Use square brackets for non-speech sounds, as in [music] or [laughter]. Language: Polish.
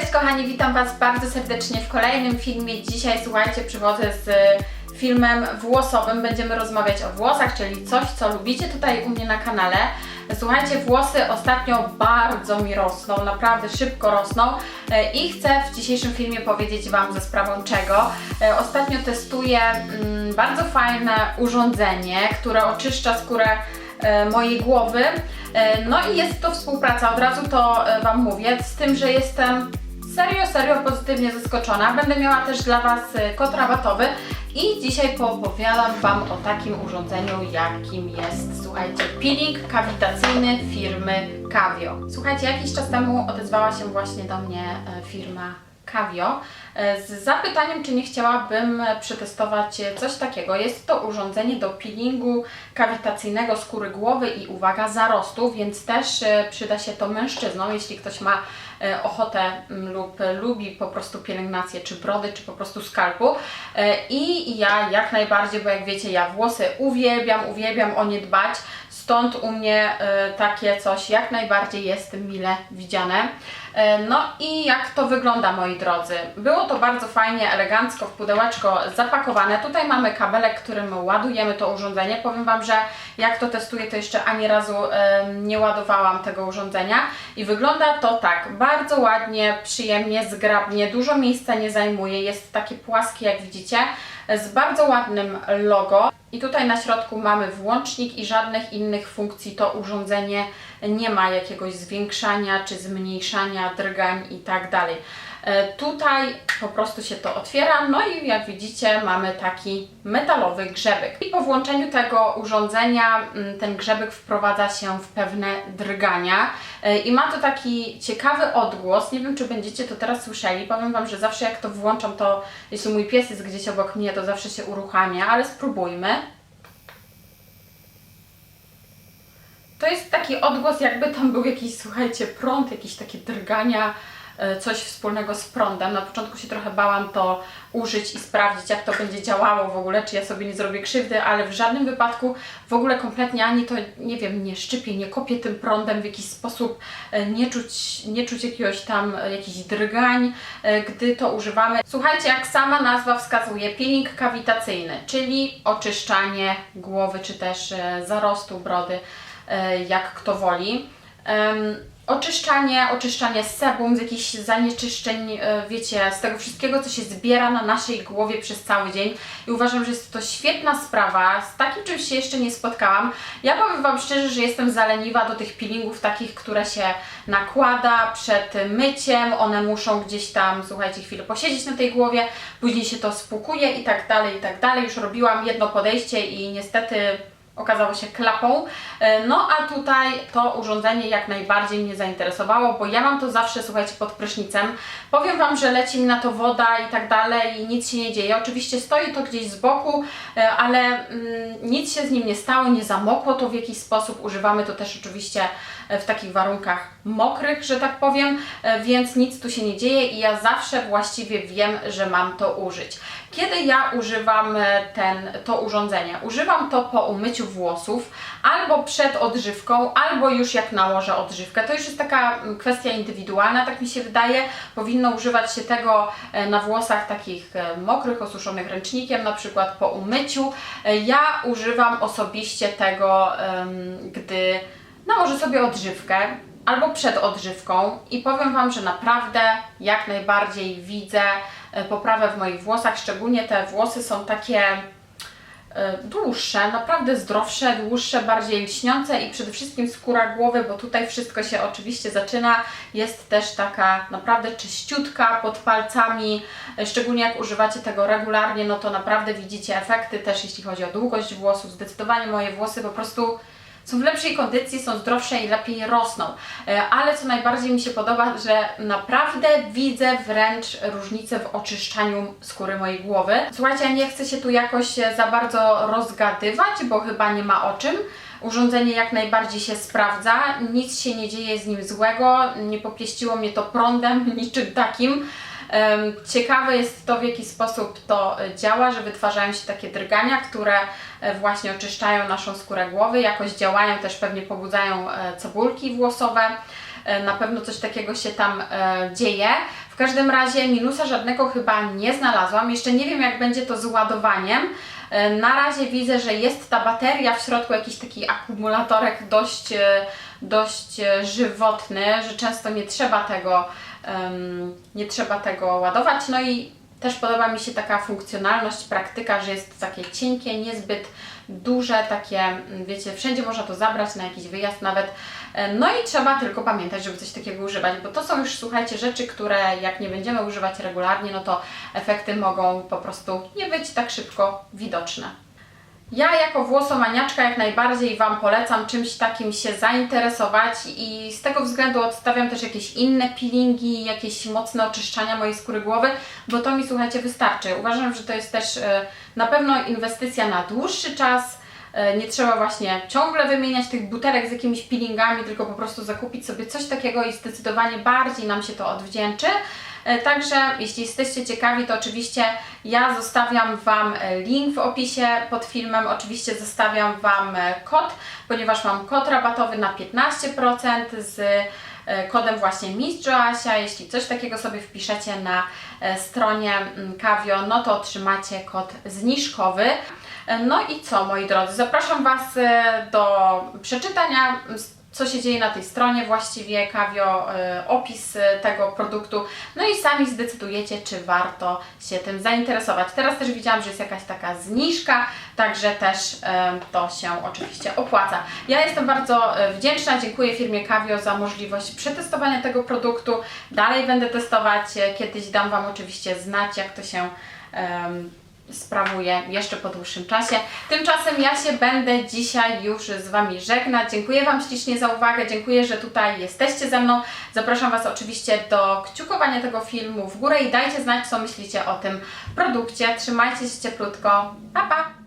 Cześć kochani, witam Was bardzo serdecznie w kolejnym filmie. Dzisiaj słuchajcie, przychodzę z filmem włosowym. Będziemy rozmawiać o włosach, czyli coś, co lubicie tutaj u mnie na kanale. Słuchajcie, włosy ostatnio bardzo mi rosną, naprawdę szybko rosną e, i chcę w dzisiejszym filmie powiedzieć Wam ze sprawą czego. E, Ostatnio testuję mm, bardzo fajne urządzenie, które oczyszcza skórę mojej głowy. No i jest to współpraca, od razu to Wam mówię, z tym, że jestem serio, serio pozytywnie zaskoczona. Będę miała też dla Was e, kod rabatowy i dzisiaj poopowiadam Wam o takim urządzeniu, jakim jest, słuchajcie, peeling kawitacyjny firmy Kavio. Słuchajcie, jakiś czas temu odezwała się właśnie do mnie e, firma Kavio e, z zapytaniem, czy nie chciałabym przetestować coś takiego. Jest to urządzenie do peelingu kawitacyjnego skóry głowy i uwaga, zarostu, więc też e, przyda się to mężczyznom, jeśli ktoś ma ochotę mm, lub e, lubi po prostu pielęgnację czy brody, czy po prostu skalpu. E, I ja jak najbardziej, bo jak wiecie, ja włosy uwielbiam, uwielbiam o nie dbać. Stąd u mnie e, takie coś jak najbardziej jest mile widziane. E, No i jak to wygląda, moi drodzy? Było to bardzo fajnie, elegancko w pudełeczko zapakowane. Tutaj mamy kabelek, którym ładujemy to urządzenie. Powiem Wam, że jak to testuję, to jeszcze ani razu e, nie ładowałam tego urządzenia. I wygląda to tak, bardzo ładnie, przyjemnie, zgrabnie, dużo miejsca nie zajmuje. Jest takie płaskie, jak widzicie, z bardzo ładnym logo. I tutaj na środku mamy włącznik i żadnych innych funkcji to urządzenie nie ma jakiegoś zwiększania czy zmniejszania drgań i tak dalej. E, Tutaj po prostu się to otwiera, no i jak widzicie mamy taki metalowy grzebek. I po włączeniu tego urządzenia mm, ten grzebek wprowadza się w pewne drgania E, i ma to taki ciekawy odgłos. Nie wiem czy będziecie to teraz słyszeli. Powiem Wam, że zawsze jak to włączam, to jeśli mój pies jest gdzieś obok mnie, to zawsze się uruchamia, ale spróbujmy. To jest taki odgłos, jakby tam był jakiś, słuchajcie, prąd, jakieś takie drgania, coś wspólnego z prądem. Na początku się trochę bałam to użyć i sprawdzić, jak to będzie działało w ogóle, czy ja sobie nie zrobię krzywdy, ale w żadnym wypadku w ogóle kompletnie ani to, nie wiem, nie szczypie, nie kopie tym prądem w jakiś sposób, e, nie czuć, nie czuć jakiegoś tam, e, jakichś drgań, e, gdy to używamy. Słuchajcie, jak sama nazwa wskazuje, peeling kawitacyjny, czyli oczyszczanie głowy, czy też e, zarostu brody, e, jak kto woli. Oczyszczanie, oczyszczanie z sebum, z jakichś zanieczyszczeń, e, wiecie, z tego wszystkiego, co się zbiera na naszej głowie przez cały dzień. I uważam, że jest to świetna sprawa. Z takim czymś się jeszcze nie spotkałam. Ja powiem Wam szczerze, że jestem zaleniwa do tych peelingów takich, które się nakłada przed myciem. One muszą gdzieś tam, słuchajcie, chwilę posiedzieć na tej głowie, później się to spłukuje i tak dalej, i tak dalej. Już robiłam jedno podejście i niestety okazało się klapą. E, No a tutaj to urządzenie jak najbardziej mnie zainteresowało, bo ja mam to zawsze, słuchajcie, pod prysznicem. Powiem Wam, że leci mi na to woda i tak dalej i nic się nie dzieje. Oczywiście stoi to gdzieś z boku, e, ale mm, nic się z nim nie stało, nie zamokło to w jakiś sposób. Używamy to też oczywiście w takich warunkach mokrych, że tak powiem, e, więc nic tu się nie dzieje i ja zawsze właściwie wiem, że mam to użyć. Kiedy ja używam e, ten, to urządzenie? Używam to po umyciu włosów, albo przed odżywką, albo już jak nałożę odżywkę. To już jest taka mm, kwestia indywidualna, tak mi się wydaje. Powinno używać się tego e, na włosach takich e, mokrych, osuszonych ręcznikiem, na przykład po umyciu. E, Ja używam osobiście tego, em, gdy nałożę sobie odżywkę albo przed odżywką i powiem Wam, że naprawdę jak najbardziej widzę e, poprawę w moich włosach, szczególnie te włosy są takie e, dłuższe, naprawdę zdrowsze, dłuższe, bardziej lśniące i przede wszystkim skóra głowy, bo tutaj wszystko się oczywiście zaczyna, jest też taka naprawdę czyściutka pod palcami, e, szczególnie jak używacie tego regularnie, no to naprawdę widzicie efekty też jeśli chodzi o długość włosów, zdecydowanie moje włosy po prostu są w lepszej kondycji, są zdrowsze i lepiej rosną. E, Ale co najbardziej mi się podoba, że naprawdę widzę wręcz różnicę w oczyszczaniu skóry mojej głowy. Słuchajcie, nie chcę się tu jakoś e, za bardzo rozgadywać, bo chyba nie ma o czym. Urządzenie jak najbardziej się sprawdza, nic się nie dzieje z nim złego, nie popieściło mnie to prądem, [laughs] niczym takim. Ciekawe jest to, w jaki sposób to e, działa, że wytwarzają się takie drgania, które e, właśnie oczyszczają naszą skórę głowy, jakoś działają, też pewnie pobudzają e, cebulki włosowe. Na pewno coś takiego się tam dzieje. W każdym razie minusa żadnego chyba nie znalazłam. Jeszcze nie wiem jak będzie to z ładowaniem. Na razie widzę, że jest ta bateria w środku, jakiś taki akumulatorek dość, dość żywotny, że często nie trzeba tego, nie trzeba tego ładować. No i też podoba mi się taka funkcjonalność, praktyka, że jest takie cienkie, niezbyt duże, takie, mm, wiecie, wszędzie można to zabrać na jakiś wyjazd nawet. No i trzeba tylko pamiętać, żeby coś takiego używać, bo to są już, słuchajcie, rzeczy, które jak nie będziemy używać regularnie, no to efekty mogą po prostu nie być tak szybko widoczne. Ja jako włosomaniaczka jak najbardziej Wam polecam czymś takim się zainteresować i z tego względu odstawiam też jakieś inne peelingi, jakieś mocne oczyszczania mojej skóry głowy, bo to mi słuchajcie wystarczy. Uważam, że to jest też e, na pewno inwestycja na dłuższy czas. E, Nie trzeba właśnie ciągle wymieniać tych butelek z jakimiś peelingami, tylko po prostu zakupić sobie coś takiego i zdecydowanie bardziej nam się to odwdzięczy. E, Także jeśli jesteście ciekawi, to oczywiście ja zostawiam Wam e, link w opisie pod filmem. Oczywiście zostawiam Wam e, kod, ponieważ mam kod rabatowy na 15% z kodem właśnie Mistrz Joasia. Jeśli coś takiego sobie wpiszecie na stronie mm, Kawio, no to otrzymacie kod zniżkowy. No i co, moi drodzy, zapraszam Was do przeczytania co się dzieje na tej stronie, właściwie Kawio, e, opis e, tego produktu, no i sami zdecydujecie, czy warto się tym zainteresować. Teraz też widziałam, że jest jakaś taka zniżka, także też e, to się oczywiście opłaca. Ja jestem bardzo wdzięczna, dziękuję firmie Kawio za możliwość przetestowania tego produktu. Dalej będę testować, kiedyś dam Wam oczywiście znać, jak to się sprawuję jeszcze po dłuższym czasie. Tymczasem ja się będę dzisiaj już z Wami żegnać. Dziękuję Wam ślicznie za uwagę, dziękuję, że tutaj jesteście ze mną. Zapraszam Was oczywiście do kciukowania tego filmu w górę i dajcie znać, co myślicie o tym produkcie. Trzymajcie się cieplutko. Pa, pa!